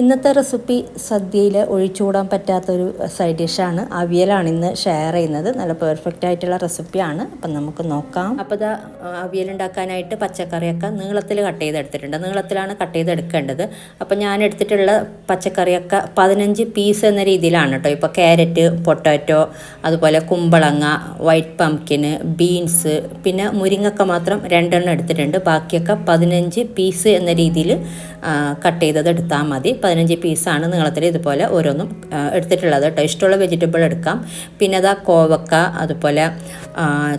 ഇന്നത്തെ റെസിപ്പി സദ്യയിൽ ഒഴിച്ചുകൂടാൻ പറ്റാത്തൊരു സൈഡ് ഡിഷാണ്. അവിയലാണ് ഇന്ന് ഷെയർ ചെയ്യുന്നത്. നല്ല പെർഫെക്റ്റ് ആയിട്ടുള്ള റെസിപ്പിയാണ് അപ്പം നമുക്ക് നോക്കാം. അപ്പോൾ ഇതാ അവിയൽ ഉണ്ടാക്കാനായിട്ട് പച്ചക്കറിയൊക്കെ നീളത്തിൽ കട്ട് ചെയ്തെടുത്തിട്ടുണ്ട്. നീളത്തിലാണ് കട്ട് ചെയ്തെടുക്കേണ്ടത്. അപ്പം ഞാൻ എടുത്തിട്ടുള്ള പച്ചക്കറിയൊക്കെ പതിനഞ്ച് പീസ് എന്ന രീതിയിലാണ് കേട്ടോ ഇപ്പോൾ ക്യാരറ്റ് പൊട്ടാറ്റോ അതുപോലെ കുമ്പളങ്ങ വൈറ്റ് പംകിന് ബീൻസ് പിന്നെ മുരിങ്ങക്ക മാത്രം രണ്ടെണ്ണം എടുത്തിട്ടുണ്ട്. ബാക്കിയൊക്കെ പതിനഞ്ച് പീസ് എന്ന രീതിയിൽ കട്ട് ചെയ്തത് എടുത്താൽ മതി. പതിനഞ്ച് പീസാണ് നീളത്തിൽ ഇതുപോലെ ഓരോന്നും എടുത്തിട്ടുള്ളത് കേട്ടോ. ഇഷ്ടമുള്ള വെജിറ്റബിൾ എടുക്കാം. പിന്നെ അതാ കോവക്ക അതുപോലെ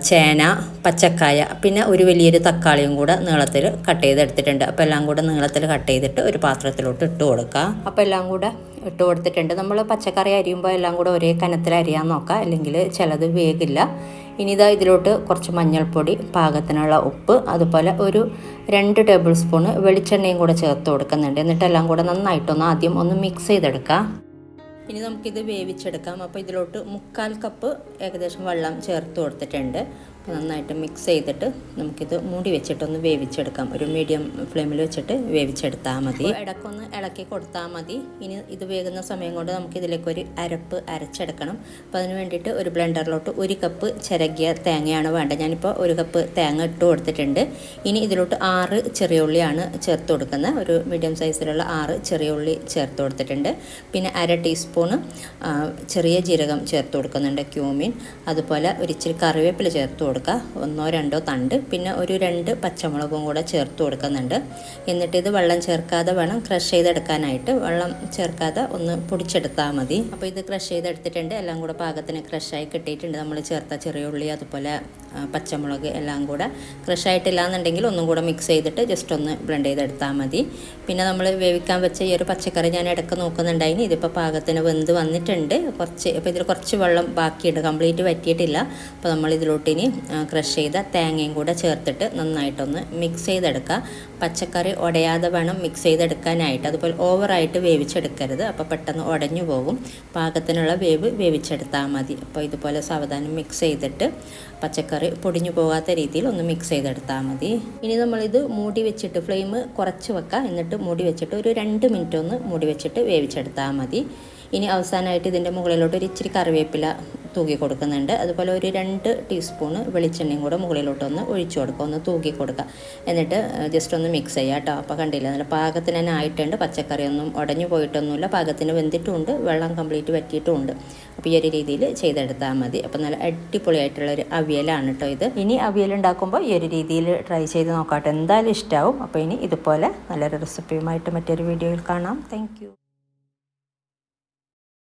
ചേന പച്ചക്കായ പിന്നെ ഒരു വലിയൊരു തക്കാളിയും കൂടെ നീളത്തിൽ കട്ട് ചെയ്ത് എടുത്തിട്ടുണ്ട് അപ്പോൾ എല്ലാം കൂടെ നീളത്തിൽ കട്ട് ചെയ്തിട്ട് ഒരു പാത്രത്തിലോട്ട് ഇട്ട് കൊടുക്കുക അപ്പോൾ എല്ലാം കൂടെ ഇട്ട് കൊടുത്തിട്ടുണ്ട്. നമ്മൾ പച്ചക്കറി അരിയുമ്പോൾ എല്ലാം കൂടെ ഒരേ കനത്തിൽ അരിയാൻ നോക്കാം. അല്ലെങ്കിൽ ചിലത് വേഗില്ല ഇനി ഇതാ ഇതിലോട്ട് കുറച്ച് മഞ്ഞൾപ്പൊടി പാകത്തിനുള്ള ഉപ്പ് അതുപോലെ ഒരു രണ്ട് ടേബിൾ സ്പൂണ് വെളിച്ചെണ്ണയും കൂടെ ചേർത്ത് കൊടുക്കുന്നുണ്ട്. എന്നിട്ടെല്ലാം കൂടെ നന്നായിട്ടൊന്ന് ആദ്യം ഒന്ന് മിക്സ് ചെയ്തെടുക്കാം. ഇനി നമുക്കിത് വേവിച്ചെടുക്കാം. അപ്പോൾ ഇതിലോട്ട് മുക്കാൽ കപ്പ് ഏകദേശം വെള്ളം ചേർത്ത് കൊടുത്തിട്ടുണ്ട്. നന്നായിട്ട് മിക്സ് ചെയ്തിട്ട് നമുക്കിത് മൂടി വെച്ചിട്ടൊന്ന് വേവിച്ചെടുക്കാം. ഒരു മീഡിയം ഫ്ലെയിമിൽ വെച്ചിട്ട് വേവിച്ചെടുത്താൽ മതി. ഇടക്കൊന്ന് ഇളക്കി കൊടുത്താൽ മതി. ഇനി ഇത് വേകുന്ന സമയം കൊണ്ട് നമുക്ക് ഇതിലേക്ക് ഒരു അരപ്പ് അരച്ചെടുക്കണം. അപ്പോൾ അതിന് വേണ്ടിയിട്ട് ഒരു ബ്ലെൻഡറിലോട്ട് ഒരു കപ്പ് ചിരകിയ തേങ്ങയാണ് വേണ്ടത്. ഞാനിപ്പോൾ ഒരു കപ്പ് തേങ്ങ ഇട്ട് കൊടുത്തിട്ടുണ്ട്. ഇനി ഇതിലോട്ട് ആറ് ചെറിയ ഉള്ളിയാണ് ചേർത്ത് കൊടുക്കുന്നത്. ഒരു മീഡിയം സൈസിലുള്ള ആറ് ചെറിയ ഉള്ളി ചേർത്ത് കൊടുത്തിട്ടുണ്ട്. പിന്നെ അര ടീസ്പൂണ് ചെറിയ ജീരകം ചേർത്ത് കൊടുക്കുന്നുണ്ട്. ക്യൂമിൻ അതുപോലെ ഒരിച്ചിരി കറിവേപ്പില ചേർത്ത് കൊടുക്കുക. ഒന്നോ രണ്ടോ തണ്ട് പിന്നെ ഒരു രണ്ട് പച്ചമുളകും കൂടെ ചേർത്ത് കൊടുക്കുന്നുണ്ട്. എന്നിട്ട് ഇത് വെള്ളം ചേർക്കാതെ വേണം ക്രഷ് ചെയ്തെടുക്കാനായിട്ട്. വെള്ളം ചേർക്കാതെ ഒന്ന് പൊടിച്ചെടുത്താൽ മതി. അപ്പോൾ ഇത് ക്രഷ് ചെയ്തെടുത്തിട്ടുണ്ട്. എല്ലാം കൂടെ പാകത്തിന് ക്രഷായി കിട്ടിയിട്ടുണ്ട്. നമ്മൾ ചേർത്ത ചെറിയ ഉള്ളി അതുപോലെ പച്ചമുളക് എല്ലാം കൂടെ ക്രഷ് ആയിട്ടില്ല എന്നുണ്ടെങ്കിൽ ഒന്നും കൂടെ മിക്സ് ചെയ്തിട്ട് ജസ്റ്റ് ഒന്ന് ബ്ലെൻഡ് ചെയ്തെടുത്താൽ മതി. പിന്നെ നമ്മൾ വേവിക്കാൻ വെച്ച ഈ ഒരു പച്ചക്കറി ഞാൻ ഇടയ്ക്ക് നോക്കുന്നുണ്ടായിന്. ഇതിപ്പോൾ പാകത്തിന് വെന്ത് വന്നിട്ടുണ്ട്. കുറച്ച് അപ്പോൾ ഇതിൽ കുറച്ച് വെള്ളം ബാക്കിയുണ്ട്. കംപ്ലീറ്റ് വറ്റിയിട്ടില്ല. അപ്പോൾ നമ്മൾ ഇതിലോട്ട് ഇനി ക്രഷ് ചെയ്ത തേങ്ങയും കൂടെ ചേർത്തിട്ട് നന്നായിട്ടൊന്ന് മിക്സ് ചെയ്തെടുക്കുക പച്ചക്കറി ഉടയാതെ വേണം മിക്സ് ചെയ്തെടുക്കാനായിട്ട്. അതുപോലെ ഓവറായിട്ട് വേവിച്ചെടുക്കരുത്. അപ്പോൾ പെട്ടെന്ന് ഉടഞ്ഞു പോകും. പാകത്തിനുള്ള വേവ് വേവിച്ചെടുത്താൽ മതി. അപ്പോൾ ഇതുപോലെ സാവധാനം മിക്സ് ചെയ്തിട്ട് പച്ചക്കറി പൊടിഞ്ഞു പോകാത്ത രീതിയിൽ ഒന്ന് മിക്സ് ചെയ്തെടുത്താൽ മതി. ഇനി നമ്മളിത് മൂടി വെച്ചിട്ട് ഫ്ലെയിം കുറച്ച് വെക്കുക എന്നിട്ട് മൂടി വെച്ചിട്ട് ഒരു രണ്ട് മിനിറ്റ് ഒന്ന് മൂടി വെച്ചിട്ട് വേവിച്ചെടുത്താൽ മതി. ഇനി അവസാനമായിട്ട് ഇതിന്റെ മുകളിലോട്ട് ഒരു ഇച്ചിരി കറിവേപ്പില തൂക്കി കൊടുക്കുന്നുണ്ട്. അതുപോലെ ഒരു രണ്ട് ടീസ്പൂണ് വെളിച്ചെണ്ണയും കൂടെ മുകളിലോട്ടൊന്ന് ഒഴിച്ചു കൊടുക്കുക. ഒന്ന് തൂക്കി കൊടുക്കുക. എന്നിട്ട് ജസ്റ്റ് ഒന്ന് മിക്സ് ചെയ്യുക കേട്ടോ. അപ്പോൾ കണ്ടില്ല നല്ല പാകത്തിന് തന്നെ ആയിട്ടുണ്ട്. പച്ചക്കറിയൊന്നും ഉടഞ്ഞു പോയിട്ടൊന്നുമില്ല. പാകത്തിന് വെന്തിട്ടുമുണ്ട്. വെള്ളം കംപ്ലീറ്റ് വറ്റിയിട്ടുമുണ്ട്. അപ്പോൾ ഈ ഒരു രീതിയിൽ ചെയ്തെടുത്താൽ മതി. അപ്പോൾ നല്ല അടിപൊളിയായിട്ടുള്ളൊരു അവിയലാണ് കേട്ടോ ഇത്. ഇനി അവിയൽ ഉണ്ടാക്കുമ്പോൾ ഈ ഒരു രീതിയിൽ ട്രൈ ചെയ്ത് നോക്കാട്ടെ. എന്തായാലും ഇഷ്ടമാവും അപ്പോൾ ഇനി ഇതുപോലെ നല്ലൊരു റെസിപ്പിയുമായിട്ട് മറ്റൊരു വീഡിയോയിൽ കാണാം. താങ്ക്